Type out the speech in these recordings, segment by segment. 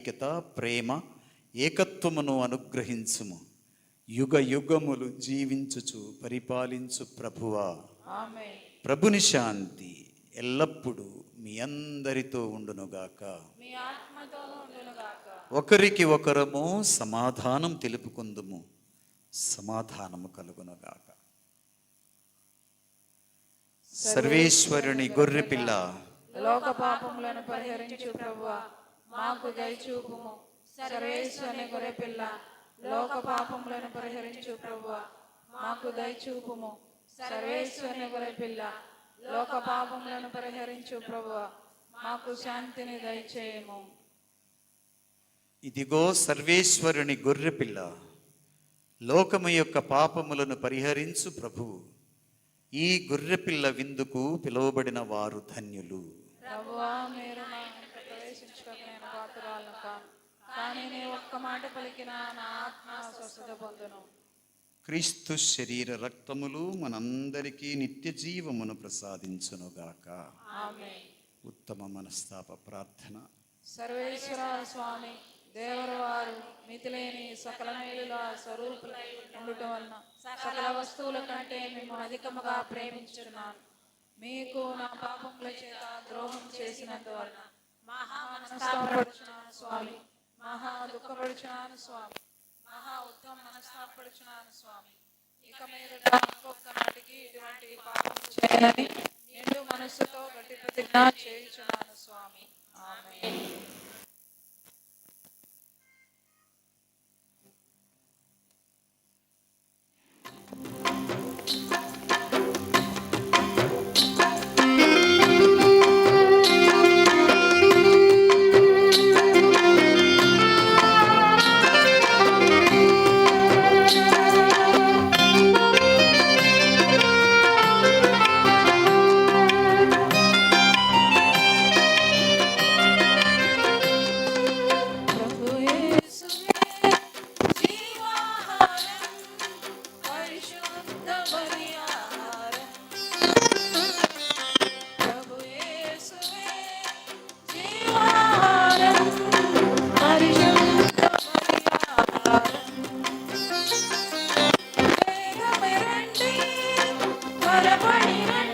ఐక్యత ప్రేమ ఏకత్వమును అనుగ్రహించుము. యుగ యుగములు జీవించుచు పరిపాలించు ప్రభువా. ఆమె ప్రభుని శాంతి ఎల్లప్పుడూ మీ అందరితో ఉండునుగాక. మీ ఆత్మతో ఉండునుగాక. ఒకరికి ఒకరము సమాధానం తెలుపుకుందుము. సమాధానము కలుగునుగాక. సర్వేశ్వరుని గొర్రెపిల్ల. లోక పాపములను పరిహరించు ప్రభువా. మాకు దయచూపుము సర్వేశ్వరుని గొర్రెపిల్ల లోక పాపములను పరిహరించు ప్రభువా. మాకు దయచూపుము సర్వేశ్వరుని గొర్రెపిల్ల లోక పాపములను పరిహరించు ప్రభువా. మాకు శాంతిని దయచేయము. ఇదిగో సర్వేశ్వరుని గొర్రెపిల్ల లోకము యొక్క పాపములను పరిహరించు ప్రభువు ఈ గొర్రెపిల్ల విందుకు పిలువబడిన వారు ధన్యులు. ప్రభువా మీరు నా ఇంట ప్రవేశించుకోలేని పాత్రాలను కాను నీ ఒక్క మాట పలికిన నా ఆత్మ స్వస్థత పొందును. క్రీస్తు శరీర రక్తములు మనందరికీ నిత్య జీవమును ప్రసాదించునుగాక ఆమె ఉత్తమ మనస్తాప ప్రార్థన. సర్వేశ్వర స్వామి దేవర వారు మితిలేని సకల మేలుల స్వరూపులై ఉండటం వలన సకల వస్తువుల కంటే మేము అధికముగా ప్రేమించున్నాను మీకు నా పాపముల చేత ద్రోహం చేసినందువలన మహా మనస్తాపడుచున్నాను స్వామి. మహా దుఃఖపడుచున్నాను స్వామి. మహా ఉత్తమ మనస్తాపడుచున్నాను స్వామి. ఇక మీరు ఒక్క నాటికి ఇటువంటి పాపం చేయాలని నిండు మనస్సుతో గట్టి ప్రతిజ్ఞ చేయుచున్నాను స్వామి. ఆమె you morning.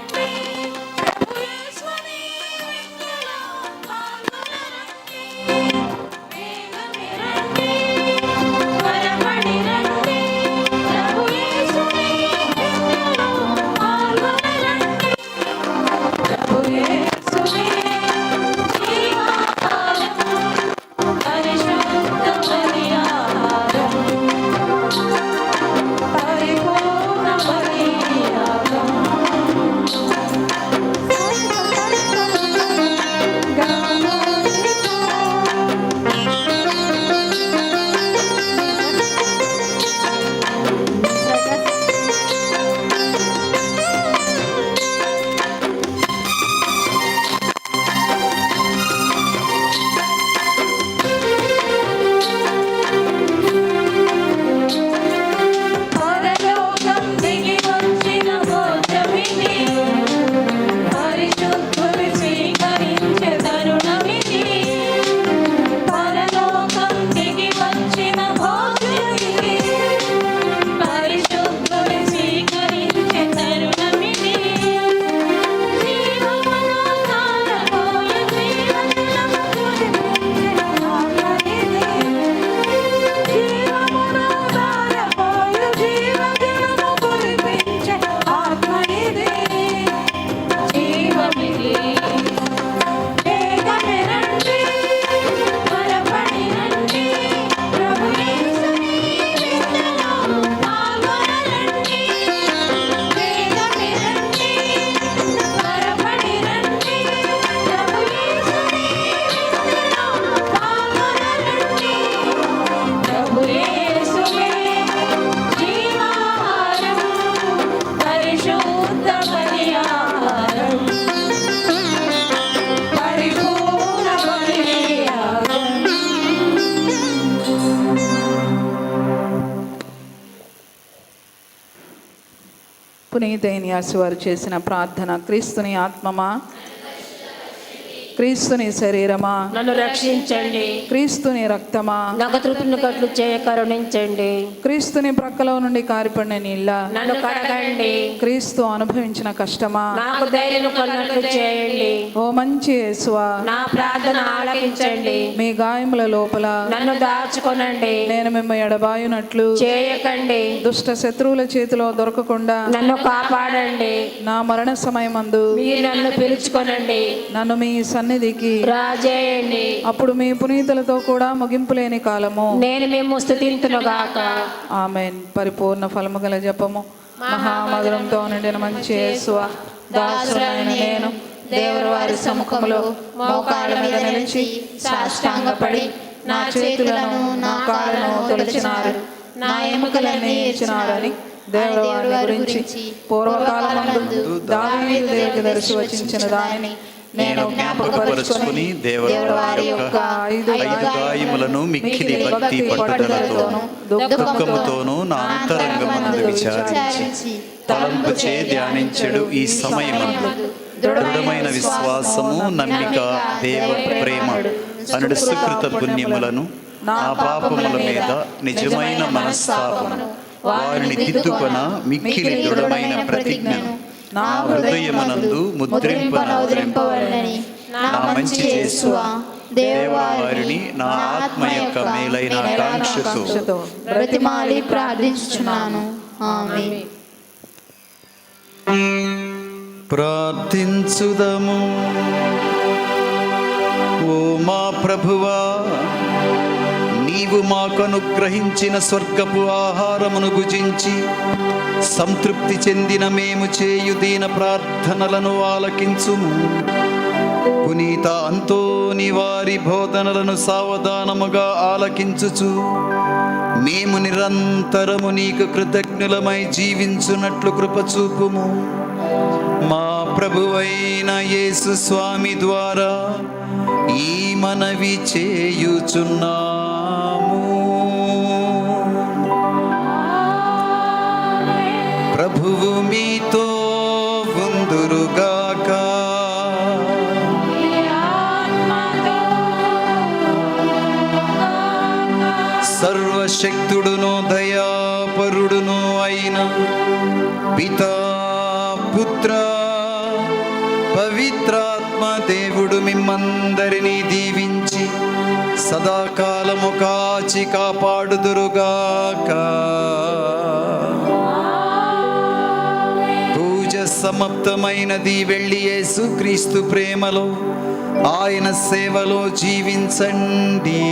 పునీతైన్యాసి వారు చేసిన ప్రార్థన క్రీస్తుని ఆత్మమా? క్రీస్తుని శరీరమా? నన్ను రక్షించండి. క్రీస్తుని రక్తమా? నాకు తృప్తిని కట్లు చేయ కరుణించండి. క్రీస్తుని ప్రక్కలో నుండి కారిపడిన నీళ్ళ? నన్ను కడగండి. క్రీస్తు అనుభవించిన కష్టమా? నాకు ధైర్యం కొన్నట్లు చేయండి. ఓ మంచి యేసువా. నా ప్రార్థన ఆలకించండి. మీ గాయముల లోపల నన్ను దాచుకొనండి. నేను మిమ్మ ఎడబాయునట్లు చేయకండి. దుష్ట శత్రువుల చేతిలో దొరకకుండా నన్ను కాపాడండి. నా మరణ సమయమందు మీరు నన్ను పిలుచుకొనండి. నన్ను మీ సన్నిధికి. రాజేయండి. అప్పుడు మీ పునీతులతో కూడా ముగింపు లేని కాలము. నేను మేము స్థుతింతునుగాక ఆమెన్. పరిపూర్ణ ఫలము గల జపము. మహామధురంతో నిండిన మంచి దాసుడైన నేను దేవుని వారి సముఖములో మోకాళ్ళ మీద నిలిచి సాష్టాంగపడి నా చేతులను నా కాళ్ళను తొలచినారు. నా ఎముకలన్నీ ఇచ్చినారని దేవుని వారి గురించి పూర్వకాలమందు దావీదు దేవుడికి దర్శి వచ్చించిన దానిని నేను జ్ఞాపకపరుచుకొని దేవుని వారి యొక్క ఐదు గాయములను మిక్కిలి భక్తి పట్టుదలతోను దుఃఖముతోనూ నా అంతరంగమందు విచారించి తలంపుచే ధ్యానించడు ఈ సమయమందు. దృఢమైన విశ్వాసము నమ్మిక దేవ ప్రేమ అనుడు సుకృత పుణ్యములను నా పాపముల మీద నిజమైన మనస్తాపము వారిని దిద్దుకొన మిక్కిలి దృఢమైన ప్రతిజ్ఞను. నా హృదయమునందు ముద్రింపనవరింపవలనని నా మంచి చేసువ దేవవారిని నా ఆత్మ యొక్క మేలైన బ్రతిమాలి ప్రార్థించుచున్నాను. ఆమె ప్రార్థించుదము ఓ మా ప్రభువా నీవు మాకు అనుగ్రహించిన స్వర్గపు ఆహారమును భుజించి సంతృప్తి చెందిన మేము చేయు దీన ప్రార్థనలను ఆలకించుము. పునీత అంతోని వారి బోధనలను సావధానముగా ఆలకించుచు మేము నిరంతరము నీకు కృతజ్ఞులమై జీవించున్నట్లు కృపచూపుము. మా ప్రభువైన యేసు స్వామి ద్వారా ఈ మనవి చేయుచున్నా ఉందురుగాక సర్వశక్తుడును దయాపరుడును అయిన పితా పుత్ర పవిత్రాత్మ దేవుడు మిమ్మందరినీ దీవించి సదాకాలము కాచి కాపాడుదురుగాక. సమాప్తమైనది వెళ్ళి యేసుక్రీస్తు ప్రేమలో ఆయన సేవలో జీవించండి.